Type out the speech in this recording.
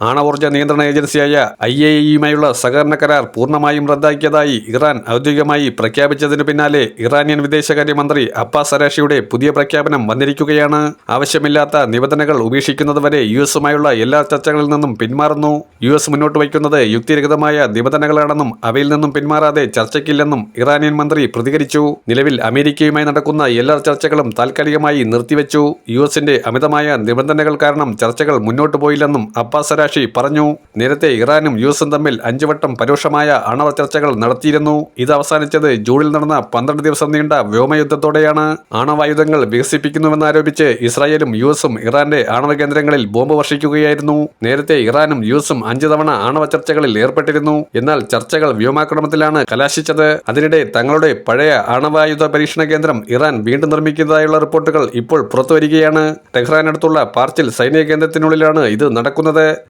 ആണവോർജ നിയന്ത്രണ ഏജൻസിയായ I A ഇയുമായുള്ള സഹകരണ കരാർ പൂർണമായും റദ്ദാക്കിയതായി ഇറാൻ ഔദ്യോഗികമായി പ്രഖ്യാപിച്ചതിനു പിന്നാലെ ഇറാനിയൻ വിദേശകാര്യമന്ത്രി അബ്ബാസ് അരാഷിയുടെ പുതിയ പ്രഖ്യാപനം വന്നിരിക്കുകയാണ്. ആവശ്യമില്ലാത്ത നിബന്ധനകൾ ഉപേക്ഷിക്കുന്നതുവരെ യു എസുമായുള്ള എല്ലാ ചർച്ചകളിൽ നിന്നും പിന്മാറുന്നു. യു എസ് മുന്നോട്ട് വയ്ക്കുന്നത് യുക്തിരഹിതമായ നിബന്ധനകളാണെന്നും അവയിൽ നിന്നും പിന്മാറാതെ ചർച്ചയ്ക്കില്ലെന്നും ഇറാനിയൻ മന്ത്രി പ്രതികരിച്ചു. നിലവിൽ അമേരിക്കയുമായി നടക്കുന്ന എല്ലാ ചർച്ചകളും താൽക്കാലികമായി നിർത്തിവെച്ചു. യു എസിന്റെ അമിതമായ നിബന്ധനകൾ കാരണം ചർച്ചകൾ മുന്നോട്ട് പോയില്ലെന്നും അബ്ബാസ് അരാഷി പറഞ്ഞു നേരത്തെ ഇറാനും യു എസും തമ്മിൽ അഞ്ചുവട്ടം പരോക്ഷമായ ആണവ ചർച്ചകൾ നടത്തിയിരുന്നു. ഇത് അവസാനിച്ചത് ജൂണിൽ നടന്ന പന്ത്രണ്ട് ദിവസം നീണ്ട വ്യോമയുദ്ധത്തോടെയാണ്. ആണവായുധങ്ങൾ വികസിപ്പിക്കുന്നുവെന്നാരോപിച്ച് ഇസ്രായേലും യു എസും ഇറാന്റെ ആണവ കേന്ദ്രങ്ങളിൽ ബോംബ് വർഷിക്കുകയായിരുന്നു. നേരത്തെ ഇറാനും യു എസും അഞ്ചു തവണ ആണവ ചർച്ചകളിൽ ഏർപ്പെട്ടിരുന്നു. എന്നാൽ ചർച്ചകൾ വ്യോമാക്രമണത്തിലാണ് കലാശിച്ചത്. അതിനിടെ തങ്ങളുടെ പഴയ ആണവായുധ പരീക്ഷണ കേന്ദ്രം ഇറാൻ വീണ്ടും നിർമ്മിക്കുന്നതായുള്ള റിപ്പോർട്ടുകൾ ഇപ്പോൾ പുറത്തുവരികയാണ്. ടെഹ്റാനടുത്തുള്ള പാർച്ചിൽ സൈനിക കേന്ദ്രത്തിനുള്ളിലാണ് ഇത് നടക്കുന്നത്.